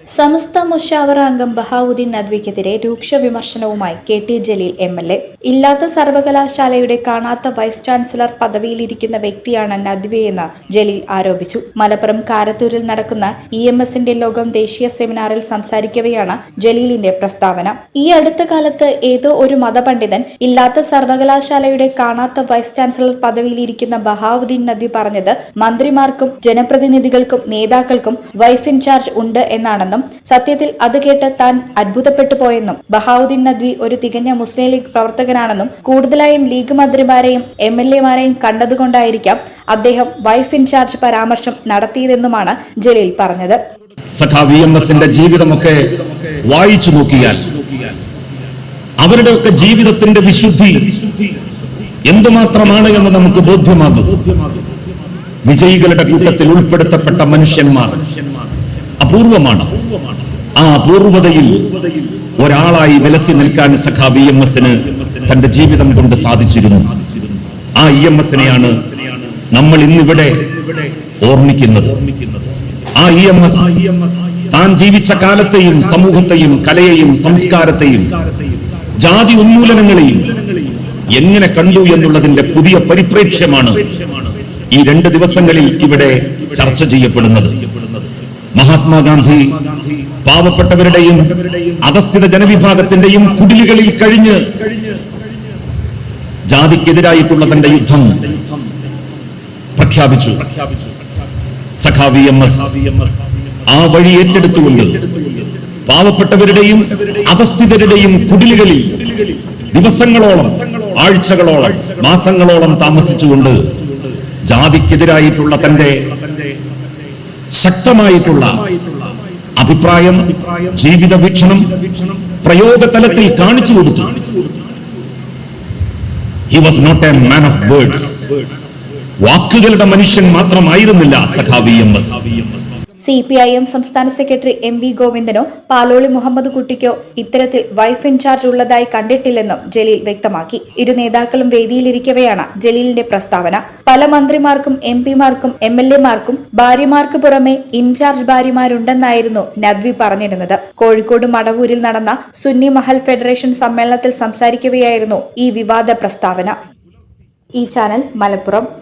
സമസ്ത മുഷാവറ അംഗം ബഹാവുദ്ദീൻ നദ്വിക്കെതിരെ രൂക്ഷ വിമർശനവുമായി K T Jaleel M L A ഇല്ലാത്ത സർവകലാശാലയുടെ കാണാത്ത വൈസ് ചാൻസലർ പദവിയിലിരിക്കുന്ന വ്യക്തിയാണ് നദ്വിയെന്ന് ജലീൽ ആരോപിച്ചു. മലപ്പുറം കാരത്തൂരിൽ നടക്കുന്ന ഇ എം എസിന്റെ ലോകം ദേശീയ സെമിനാറിൽ സംസാരിക്കവെയാണ് ജലീലിന്റെ പ്രസ്താവന. ഈ അടുത്ത കാലത്ത് ഏതോ ഒരു മതപണ്ഡിതൻ ഇല്ലാത്ത സർവകലാശാലയുടെ കാണാത്ത വൈസ് ചാൻസലർ പദവിയിലിരിക്കുന്ന ബഹാവുദ്ദീൻ നദ്വി പറഞ്ഞത് മന്ത്രിമാർക്കും ജനപ്രതിനിധികൾക്കും നേതാക്കൾക്കും വൈഫ് ഇൻചാർജ് ഉണ്ട് എന്നാണെന്നും സത്യത്തിൽ അത് കേട്ട് താൻ അത്ഭുതപ്പെട്ടു പോയെന്നും ബഹാവുദ്ദീൻ നദ്വി ഒരു തികഞ്ഞ മുസ്ലിം ലീഗ് പ്രവർത്തകനാണെന്നും കൂടുതലായും ലീഗ് മന്ത്രിമാരെയും എം എൽ എമാരെയും കണ്ടതുകൊണ്ടായിരിക്കാം അദ്ദേഹം വൈഫ് ഇൻചാർജ് പരാമർശം നടത്തിയതെന്നുമാണ് ജലീൽ പറഞ്ഞത്. ജീവിതമൊക്കെ വായിച്ചു നോക്കിയാൽ അവരുടെയൊക്കെ ജീവിതത്തിന്റെ വിശുദ്ധി എന്തുമാത്രമാണ് എന്ന് നമുക്ക് ബോധ്യമാകും. വിജയികളുടെ കൂട്ടത്തിൽ ഉൾപ്പെടുത്തപ്പെട്ട മനുഷ്യന്മാർ അപൂർവമാണ്. ആ അപൂർവതയിൽ ഒരാളായി വിലസി നിൽക്കാൻ സഖാവി എം എസിന് തന്റെ ജീവിതം കൊണ്ട് സാധിച്ചിരുന്നു. ആ ഇ എം എസിനെയാണ് നമ്മൾ ഇന്നിവിടെ ഓർമ്മിക്കുന്നത്. ആ ഇ എം എസ് താൻ ജീവിച്ച കാലത്തെയും സമൂഹത്തെയും കലയെയും സംസ്കാരത്തെയും ജാതി ഉന്മൂലനങ്ങളെയും എങ്ങനെ കണ്ടു എന്നുള്ളതിന്റെ പുതിയ പരിപ്രേക്ഷ്യമാണ് ഈ രണ്ട് ദിവസങ്ങളിൽ ഇവിടെ ചർച്ച ചെയ്യപ്പെടുന്നത്. മഹാത്മാഗാന്ധി പാവപ്പെട്ടവരുടെയും അധസ്ഥിത ജനവിഭാഗത്തിന്റെയും കുടിലുകളിൽ കഴിഞ്ഞ് ജാതിക്കെതിരായിട്ടുള്ള തന്റെ യുദ്ധം പ്രഖ്യാപിച്ചു. ആ വഴി ഏറ്റെടുത്തുകൊണ്ട് പാവപ്പെട്ടവരുടെയും അധസ്ഥിതരുടെയും കുടിലുകളിൽ ദിവസങ്ങളോളം ആഴ്ചകളോളം മാസങ്ങളോളം താമസിച്ചുകൊണ്ട് ജാതിക്കെതിരായിട്ടുള്ള തന്റെ ശക്തമായിട്ടുള്ള അഭിപ്രായം ജീവിത വീക്ഷണം പ്രയോഗതലത്തിൽ കാണിച്ചു കൊടുത്തു. He was not a man of words വാക്കുകളുടെ മനുഷ്യൻ മാത്രമായിരുന്നില്ല സഖാവി M S. C P I M സംസ്ഥാന സെക്രട്ടറി എം വി ഗോവിന്ദനോ പാലോളി മുഹമ്മദ് കുട്ടിക്കോ ഇത്തരത്തിൽ വൈഫ് ഇൻചാർജ് ഉള്ളതായി കണ്ടിട്ടില്ലെന്നും ജലീൽ വ്യക്തമാക്കി. ഇരു നേതാക്കളും വേദിയിലിരിക്കവെയാണ് ജലീലിന്റെ പ്രസ്താവന. പല മന്ത്രിമാർക്കും എം പിമാർക്കും എം എൽ എമാർക്കും ഭാര്യമാർക്ക് പുറമെ ഇൻചാർജ് ഭാര്യമാരുണ്ടെന്നായിരുന്നു നദ്വി പറഞ്ഞിരുന്നത്. കോഴിക്കോട് മടവൂരിൽ നടന്ന സുന്നി മഹൽ ഫെഡറേഷൻ സമ്മേളനത്തിൽ സംസാരിക്കുകയായിരുന്നു ഈ വിവാദ പ്രസ്താവന. ഈ channel Malappuram.